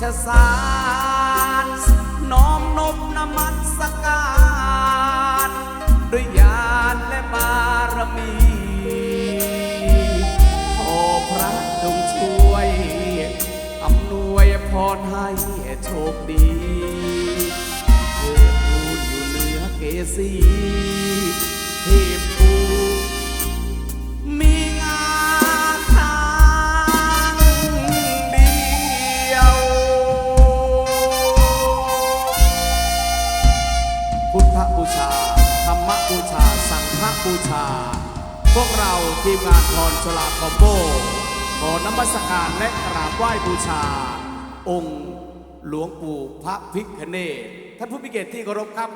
ชสารน้อมนบนมัสการ ด้วยญาณและบารมีขอพระจงช่วยอำนวยพรให้โชคดีเธอทูลอยู่เหนือเกสี พุทธบูชา ธรรมบูชา สังฆบูชา พวกเราทีมงานพรชลาคอมโบขอนมัสการและกราบไหว้บูชา องค์หลวงปู่พระพิคเนตท่านผู้มีเกียรติที่เคารพครับ